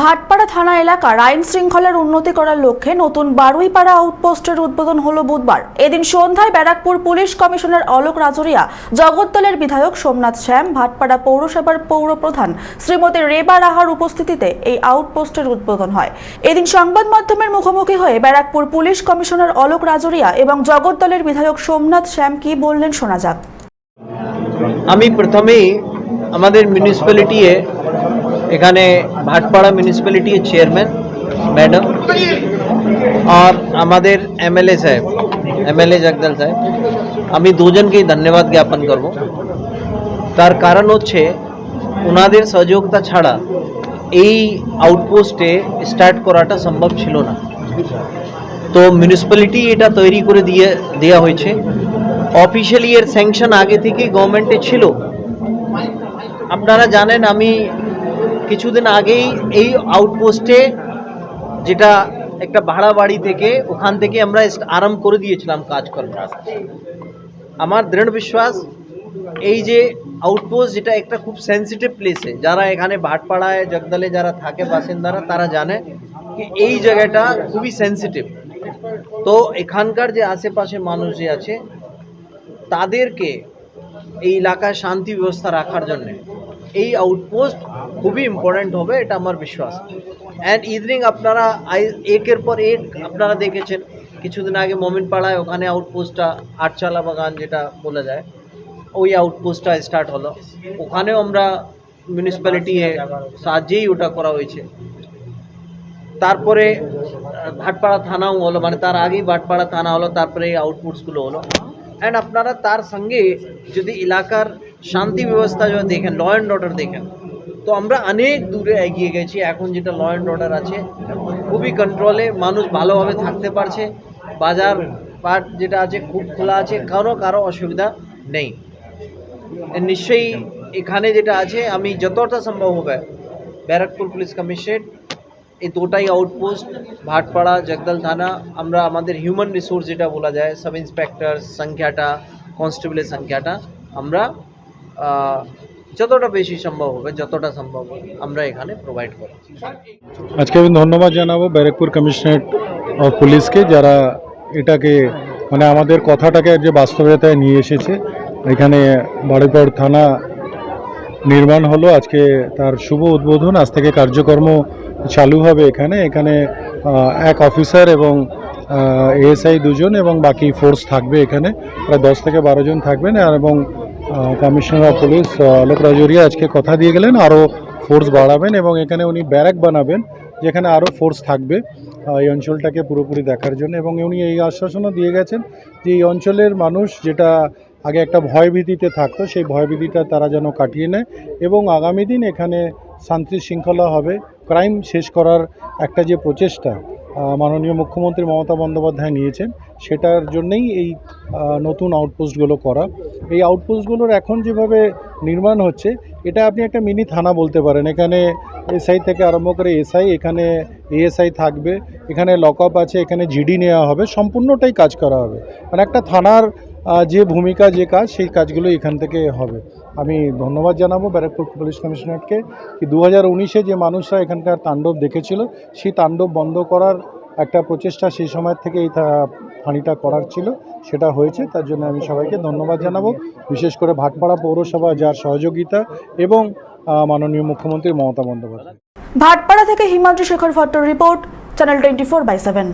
ভাটপাড়া থানা এলাকার আইন শৃঙ্খলার উন্নতি করার লক্ষ্যে নতুন বারুইপাড়া আউটপোস্টের উদ্বোধন হলো বুধবার। এদিন সন্ধ্যায় ব্যারাকপুর পুলিশ কমিশনার অলোক রাজরিয়া, জগদ্দলের বিধায়ক সোমনাথ শ্যাম, ভাটপাড়া পৌরসভার পৌর প্রধান শ্রীমতী রেবা রাহার উপস্থিতিতে এই আউটপোস্টের উদ্বোধন হয়। এদিন সংবাদ মাধ্যমের মুখোমুখি হয়ে ব্যারাকপুর পুলিশ কমিশনার অলোক রাজরিয়া এবং জগদ্দলের বিধায়ক সোমনাথ শ্যাম কি বললেন শোনা যাক। আমি প্রথমেই আমাদের মিউনিসিপ্যালিটিয়ে এখানে ভাটপাড়া মিউনিসিপ্যালিটির চেয়ারম্যান ম্যাডাম আর আমাদের এমএলএ সাহেব এমএলএ জগদল সাহেব। আমি দুজনকেই ধন্যবাদ জ্ঞাপন করব। তার কারণ হচ্ছে ওনাদের সহযোগিতা ছাড়া এই আউটপোস্টে স্টার্ট করাটা সম্ভব ছিল না। তো মিউনিসিপ্যালিটি এটা তৈরি করে দিয়ে দেওয়া হয়েছে। অফিসিয়ালি এর স্যাংশন আগে থেকেই গভর্নমেন্টে ছিল। আপনারা জানেন, আমি কিছুদিন আগেই এই আউটপোস্টে যেটা একটা ভাড়া বাড়ি থেকে ওখান থেকে আমরা আরাম করে দিয়েছিলাম কাজ করার আমার দৃঢ় বিশ্বাস, এই যে আউটপোস্ট যেটা একটা খুব সেন্সিটিভ প্লেসে যারা এখানে ভাটপাড়ায়, জগদলে যারা থাকে, বাসিন্দারা, তারা জানে কি এই জায়গাটা খুবই সেন্সিটিভ তো এখানকার যে আশেপাশে মানুষ যে আছে, তাদেরকে এই এলাকায় শান্তি ব্যবস্থা রাখার জন্য এই আউটপোস্ট খুবই ইম্পর্ট্যান্ট হবে, এটা আমার বিশ্বাস। অ্যান্ড ইদানিং আপনারা একের পর এক আপনারা দেখেছেন, কিছুদিন আগে মমিনপাড়ায় ওখানে আউটপোস্টটা আটচালা বাগান যেটা বলা যায়, ওই আউটপোস্টটা স্টার্ট হলো। ওখানেও আমরা মিউনিসিপ্যালিটি সাহায্যেই ওটা করা হয়েছে। তারপরে ভাটপাড়া থানাও হলো মানে তার আগেই ভাটপাড়া থানা হলো, তারপরে এই আউটপুটসগুলো হলো। অ্যান্ড আপনারা তার সঙ্গে যদি এলাকার শান্তি ব্যবস্থা যদি দেখেন ল অ্যান্ড অর্ডার দেখেন। তো আমরা অনেক দূরে এগিয়ে গেছি, এখন যেটা ল অ্যান্ড অর্ডার আছে, খুবই কন্ট্রোলে মানুষ ভালোভাবে থাকতে পারছে, বাজার পাট যেটা আছে খুব খোলা আছে কারও কারও অসুবিধা নেই। নিশ্চয়ই এখানে যেটা আছে, আমি যতটা সম্ভব হবে, ব্যারাকপুর পুলিশ কমিশনারেট, এই দুটাই আউটপোস্ট ভাটপাড়া, জগদল থানা, আমরা আমাদের হিউম্যান রিসোর্স যেটা বলা যায় সাব ইন্সপেক্টর সংখ্যাটা কনস্টেবলের সংখ্যাটা, আমরা যতটা বেশি সম্ভব হবে, যতটা সম্ভব হবে, আমরা এখানে প্রোভাইড করি আজকে আমি ধন্যবাদ জানাব ব্যারাকপুর কমিশনারেট অফ পুলিশকে, যারা এটাকে মানে আমাদের কথাটাকে যে বাস্তবতায় নিয়ে এসেছে। এখানে বাড়িপড় থানা নির্মাণ হলো, আজকে তার শুভ উদ্বোধন, আজ থেকে কার্যকর্ম চালু হবে এখানে। এখানে এক অফিসার এবং এএসআই দুজন এবং বাকি ফোর্স থাকবে এখানে। প্রায় দশ থেকে বারো জন থাকবেন এবং commissioner of police Alok Rajoria আজকে কথা দিয়ে গেলেন আরও ফোর্স বাড়াবেন এবং এখানে উনি ব্যারাক বানাবেন, যেখানে আরও ফোর্স থাকবে এই অঞ্চলটাকে পুরোপুরি দেখার জন্য। এবং উনি এই আশ্বাসনও দিয়ে গেছেন যে এই অঞ্চলের মানুষ যেটা আগে একটা ভয়ভীতিতে থাকতো, সেই ভয়ভীতিটা তারা যেন কাটিয়ে নেয় এবং আগামী দিন এখানে শান্তি শৃঙ্খলা হবে। ক্রাইম শেষ করার একটা যে প্রচেষ্টা মাননীয় মুখ্যমন্ত্রী মমতা বন্দ্যোপাধ্যায় নিয়েছেন। সেটার জন্যেই এই নতুন আউটপোস্টগুলো করা। এই আউটপোস্টগুলোর এখন যেভাবে নির্মাণ হচ্ছে, এটা আপনি একটা মিনি থানা বলতে পারেন। এখানে এসআই থেকে আরম্ভ করে এসআই, এখানে এএসআই থাকবে, এখানে লকআপ আছে, এখানে জিডি নেওয়া হবে, সম্পূর্ণটাই কাজ করা হবে। মানে একটা থানার যে ভূমিকা, যে কাজ, সেই কাজগুলো এখান থেকে হবে। আমি ধন্যবাদ জানাব ব্যারাকপুর পুলিশ কমিশনারকে কি দু হাজার যে মানুষরা এখানকার তাণ্ডব দেখেছিল, সেই তাণ্ডব বন্ধ করার একটা প্রচেষ্টা সেই সময় থেকে এই ফাঁড়িটা করার ছিল, সেটা হয়েছে। তার জন্য আমি সবাইকে ধন্যবাদ জানাব। বিশেষ করে ভাটপাড়া পৌরসভা যার সহযোগিতা এবং মাননীয় মুখ্যমন্ত্রী মমতা বন্দ্যোপাধ্যায়। ভাটপাড়া থেকে Himadri Shekhar Bhattar report, channel twenty four by seven.